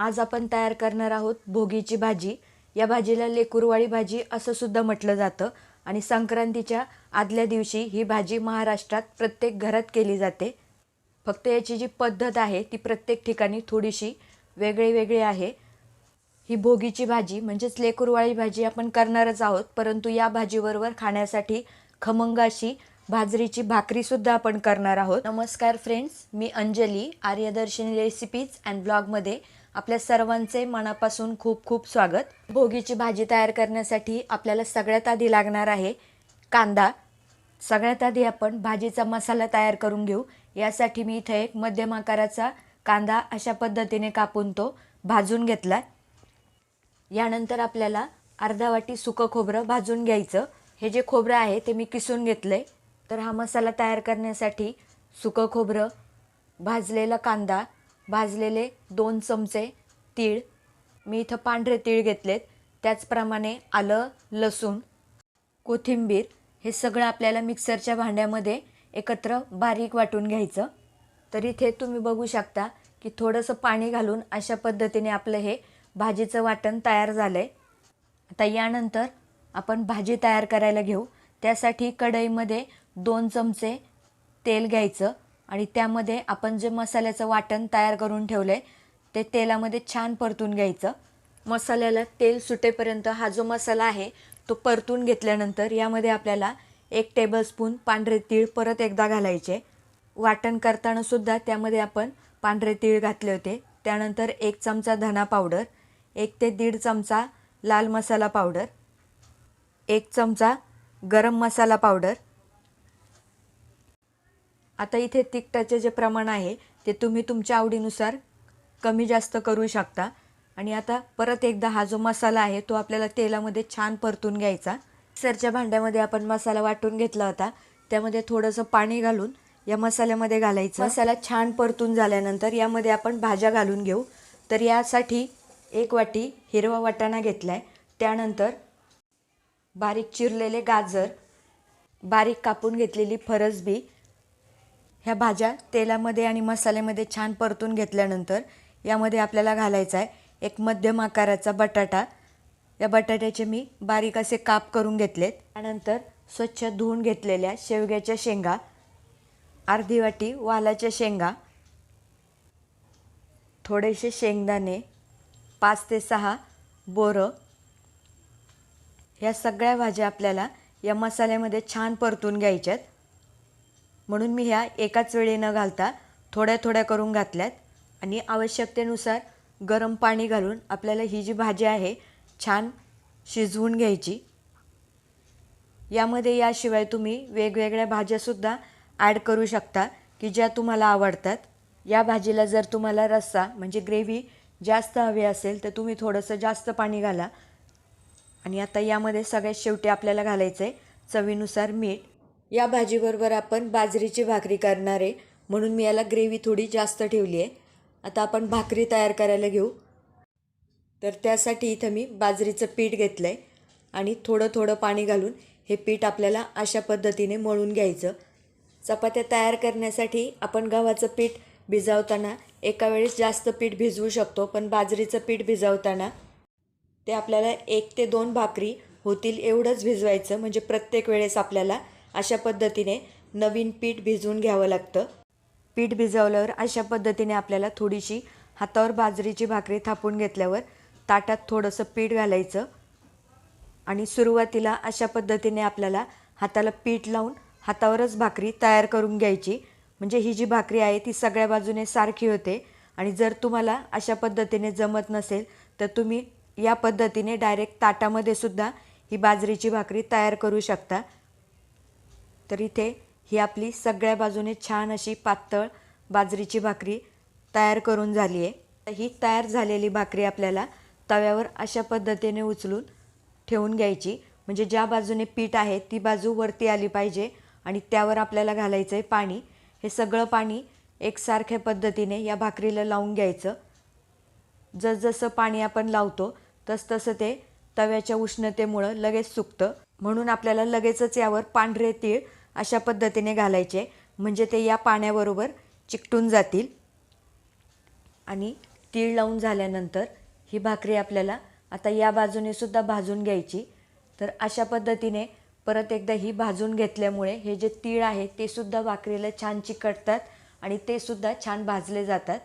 आज आपण तयार करणार आहोत भोगीची भाजी. या भाजीला लेकुरवाळी भाजी असं सुद्धा म्हटलं जातं आणि संक्रांतीच्या आदल्या दिवशी ही भाजी महाराष्ट्रात प्रत्येक घरात केली जाते. फक्त याची जी पद्धत आहे ती प्रत्येक ठिकाणी थोडीशी वेगळी वेगळी आहे. ही भोगीची भाजी म्हणजेच लेकुरवाळी भाजी आपण करणारच आहोत परंतु या भाजीबरोबर खाण्यासाठी खमंग अशी बाजरीची भाकरीसुद्धा आपण करणार आहोत. नमस्कार फ्रेंड्स मी अंजली आर्यदर्शनी रेसिपीज अँड ब्लॉगमध्ये आपल्या सर्वांचे मनापासून खूप खूप स्वागत. भोगीची भाजी तयार करण्यासाठी आपल्याला सगळ्यात आधी लागणार आहे कांदा. सगळ्यात आधी आपण भाजीचा मसाला तयार करून घेऊ. यासाठी मी इथे एक मध्यम आकाराचा कांदा अशा पद्धतीने कापून तो भाजून घेतला. यानंतर आपल्याला अर्धा वाटी सुकं खोबरं भाजून घ्यायचं. हे जे खोबरं आहे ते मी किसून घेतलं. आहे तर हा मसाला तयार करण्यासाठी सुकं खोबरं भाजलेला कांदा भाजलेले दोन चमचे तीळ. मी इथं पांढरे तीळ घेतलेत. त्याचप्रमाणे आलं लसूण कोथिंबीर हे सगळं आपल्याला मिक्सरच्या भांड्यामध्ये एकत्र बारीक वाटून घ्यायचं. तर इथे तुम्ही बघू शकता की थोडंसं पाणी घालून अशा पद्धतीने आपलं हे भाजीचं वाटण तयार झालं आहे आता यानंतर आपण भाजी तयार करायला घेऊ. त्यासाठी कढईमध्ये दोन चमचे तेल घ्यायचं. आणि त्यामध्ये आपण जे मसाल्याचं वाटण तयार करून ठेवलं आहे ते तेलामध्ये छान परतून घ्यायचं. मसाल्याला तेल सुटेपर्यंत हा जो मसाला आहे तो परतून घेतल्यानंतर यामध्ये आपल्याला एक टेबलस्पून पांढरे तीळ परत एकदा घालायचे. वाटण करतानासुद्धा त्यामध्ये आपण पांढरे तीळ घातले होते. त्यानंतर एक चमचा धना पावडर एक ते दीड चमचा लाल मसाला पावडर एक चमचा गरम मसाला पावडर आता इथे तिखटाचे जे प्रमाण आहे ते तुम्ही तुमच्या आवडीनुसार कमी जास्त करू शकता. आणि आता परत एकदा हा जो मसाला आहे तो आपल्याला तेलामध्ये छान परतून घ्यायचा. मिक्सरच्या भांड्यामध्ये आपण मसाला वाटून घेतला होता. त्यामध्ये थोडंसं पाणी घालून या मसाल्यामध्ये घालायचं. मसाला छान परतून झाल्यानंतर यामध्ये आपण भाज्या घालून घेऊ. तर यासाठी एक वाटी हिरवा वाटाणा घेतला आहे त्यानंतर बारीक चिरलेले गाजर बारीक कापून घेतलेली फरसबी ह्या भाज्या तेलामध्ये आणि मसाल्यामध्ये छान परतून घेतल्यानंतर यामध्ये आपल्याला घालायचा आहे एक मध्यम आकाराचा बटाटा. या बटाट्याचे मी बारीक असे काप करून घेतलेत. त्यानंतर स्वच्छ धुवून घेतलेल्या शेवग्याच्या शेंगा अर्धी वाटी वालाच्या शेंगा थोडेसे शेंगदाणे पाच ते सहा बोरं. ह्या सगळ्या भाज्या आपल्याला या मसाल्यामध्ये छान परतून घ्यायच्यात. म्हणून मी ह्या एकाच वेळी न घालता थोड्या थोड्या करून घातल्यात. आणि आवश्यकतेनुसार गरम पाणी घालून आपल्याला ही जी भाजी आहे छान शिजवून घ्यायची. यामध्ये याशिवाय तुम्ही वेगवेगळ्या भाज्यासुद्धा ॲड करू शकता की ज्या तुम्हाला आवडतात. या भाजीला जर तुम्हाला रस्सा म्हणजे ग्रेव्ही जास्त हवी असेल तर तुम्ही थोडंसं जास्त पाणी घाला. आणि आता यामध्ये सगळ्यात शेवटी आपल्याला घालायचं आहे चवीनुसार मीठ. या भाजीबरोबर आपण बाजरीची भाकरी करणार आहे. म्हणून मी याला ग्रेव्ही थोडी जास्त ठेवली आहे. आता आपण भाकरी तयार करायला घेऊ. तर त्यासाठी इथं मी बाजरीचं पीठ घेतलं आहे आणि थोडं थोडं पाणी घालून हे पीठ आपल्याला अशा पद्धतीने मळून घ्यायचं. चपात्या तयार करण्यासाठी आपण गव्हाचं पीठ भिजवताना एका वेळेस जास्त पीठ भिजवू शकतो पण बाजरीचं पीठ भिजवताना ते आपल्याला एक ते दोन भाकरी होतील एवढंच भिजवायचं. म्हणजे प्रत्येक वेळेस आपल्याला अशा पद्धतीने नवीन पीठ भिजवून घ्यावं लागतं. पीठ भिजवल्यावर अशा पद्धतीने आपल्याला थोडीशी हातावर बाजरीची भाकरी थापून घेतल्यावर ताटात थोडंसं पीठ घालायचं. आणि सुरुवातीला अशा पद्धतीने आपल्याला हाताला पीठ लावून हातावरच भाकरी तयार करून घ्यायची. म्हणजे ही जी भाकरी आहे ती सगळ्या बाजूने सारखी होते. आणि जर तुम्हाला अशा पद्धतीने जमत नसेल तर तुम्ही या पद्धतीने डायरेक्ट ताटामध्ये सुद्धा ही बाजरीची भाकरी तयार करू शकता. तर इथे ही आपली सगळ्या बाजूने छान अशी पातळ बाजरीची भाकरी तयार करून झाली आहे. ही तयार झालेली भाकरी आपल्याला तव्यावर अशा पद्धतीने उचलून ठेवून घ्यायची. म्हणजे ज्या बाजूने पीठ आहे ती बाजू वरती आली पाहिजे आणि त्यावर आपल्याला घालायचं आहे पाणी. हे सगळं पाणी एकसारख्या पद्धतीने या भाकरीला लावून घ्यायचं. जसजसं पाणी आपण लावतो तसतसं ते तव्याच्या उष्णतेमुळं लगेच सुकतं. म्हणून आपल्याला लगेचच यावर पांढरे तीळ अशा पद्धतीने घालायचे. म्हणजे ते या पाण्याबरोबर चिकटून जातील. आणि तीळ लावून झाल्यानंतर ही भाकरी आपल्याला आता या बाजूने सुद्धा भाजून घ्यायची. तर अशा पद्धतीने परत एकदा ही भाजून घेतल्यामुळे हे जे तीळ आहे ते सुद्धा भाकरीला छान चिकटतात आणि ते सुद्धा छान भाजले जातात.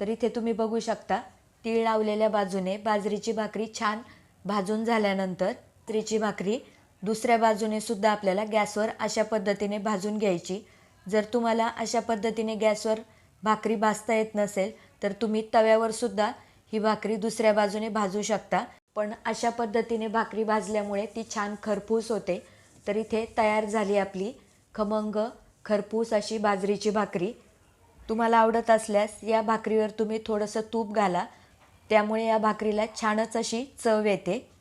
तर इथे तुम्ही बघू शकता तीळ लावलेल्या बाजूने बाजरीची भाकरी छान भाजून झाल्यानंतर त्रीची भाकरी दुसऱ्या बाजूने सुद्धा आपल्याला गॅसवर अशा पद्धतीने भाजून घ्यायची. जर तुम्हाला अशा पद्धतीने गॅसवर भाकरी भाजता येत नसेल तर तुम्ही तव्यावर सुद्धा ही भाकरी दुसऱ्या बाजूने भाजू शकता. पण अशा पद्धतीने भाकरी भाजल्यामुळे ती छान खरपूस होते. तर इथे तयार झाली आपली खमंग खरपूस अशी बाजरीची भाकरी. तुम्हाला आवडत असल्यास या भाकरीवर तुम्ही थोडंसं तूप घाला. त्यामुळे या भाकरीला छानच अशी चव येते.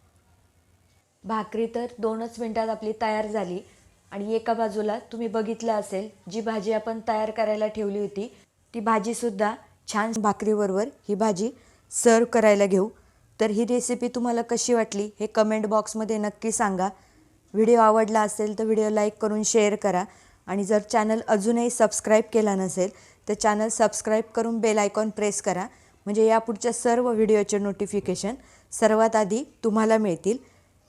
भाकरी तर दोनच मिनटात आपली तयार झाली. आणि एका बाजूला तुम्ही बघितलं असेल जी भाजी आपण तयार करायला ठेवली होती ती भाजीसुद्धा छान भाकरीबरोबर ही भाजी सर्व करायला घेऊ. तर ही रेसिपी तुम्हाला कशी वाटली हे कमेंट बॉक्समध्ये नक्की सांगा. व्हिडिओ आवडला असेल तर व्हिडिओ लाईक करून शेअर करा. आणि जर चॅनल अजूनही सबस्क्राईब केला नसेल तर चॅनल सबस्क्राईब करून बेल आयकॉन प्रेस करा. म्हणजे यापुढच्या सर्व व्हिडिओचे नोटिफिकेशन सर्वात आधी तुम्हाला मिळतील.